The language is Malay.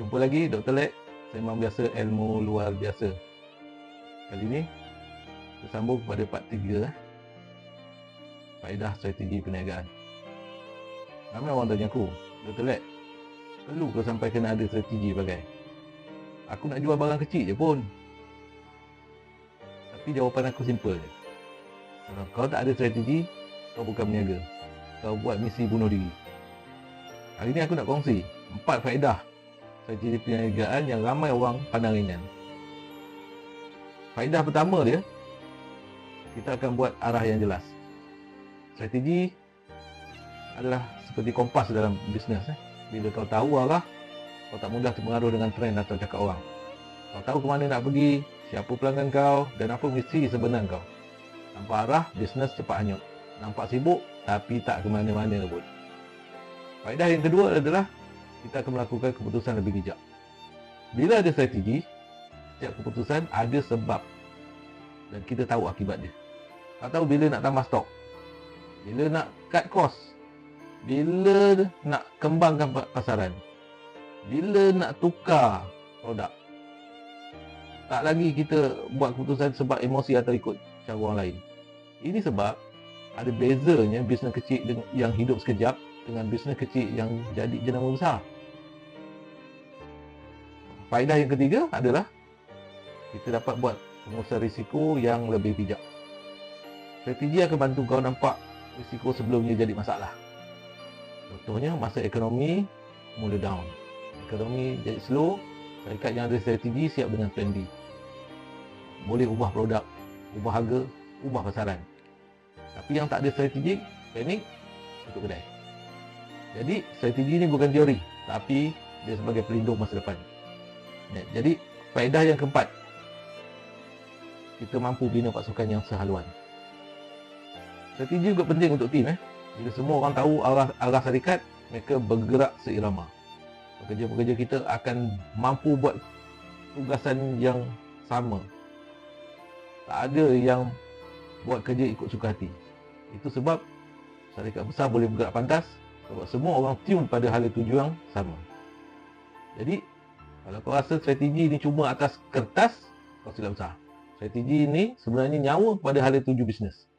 Jumpa lagi Dr. Lek Sembang biasa ilmu luar biasa Kali ni Kita sambung kepada part 3 eh. Faedah strategi perniagaan Ramai orang tanya aku Dr. Lek Perlu ke sampai kena ada strategi pakai Aku nak jual barang kecil je pun Tapi jawapan aku simple je Kalau kau tak ada strategi Kau bukan berniaga Kau buat misi bunuh diri Hari ni aku nak kongsi Empat faedah Strategi perniagaan yang ramai orang pandang ringan Faedah pertama dia Kita akan buat arah yang jelas Strategi adalah seperti kompas dalam bisnes eh. Bila kau tahu arah kau tak mudah terpengaruh dengan trend atau cakap orang. Kau tahu ke mana nak pergi, siapa pelanggan kau dan apa misi sebenar kau. Tanpa arah, bisnes cepat hanyut. Nampak sibuk tapi tak ke mana-mana pun. Faedah yang kedua adalah kita akan melakukan keputusan lebih bijak. Bila ada strategi, setiap keputusan ada sebab dan kita tahu akibat dia. Tak tahu bila nak tambah stok, bila nak cut cost, bila nak kembangkan pasaran, bila nak tukar produk tak lagi kita buat keputusan sebab emosi atau ikut cara orang lain ini sebab ada bezanya bisnes kecil yang hidup sekejap dengan bisnes kecil yang jadi jenama besar faedah yang ketiga adalah kita dapat buat pengusaha risiko yang lebih bijak. Strategi akan bantu kau nampak risiko sebelumnya jadi masalah. Contohnya masa ekonomi mula down. Ekonomi jadi slow syarikat yang ada strategi siap dengan plan B. Boleh ubah produk ubah harga ubah pasaran. Tapi yang tak ada strategi panik tutup kedai. Jadi strategi ni bukan teori tapi dia sebagai pelindung masa depan jadi faedah yang keempat kita mampu bina pasukan yang sehaluan strategi juga penting untuk tim eh bila semua orang tahu arah arah syarikat mereka bergerak seirama pekerja-pekerja kita akan mampu buat tugasan yang sama. Tak ada yang buat kerja ikut suka hati. Itu sebab syarikat besar boleh bergerak pantas sebab semua orang tune pada hala tujuan sama. Jadi, kalau kau rasa strategi ni cuma atas kertas, kau silap besar. Strategi ni sebenarnya nyawa pada hala tuju bisnes.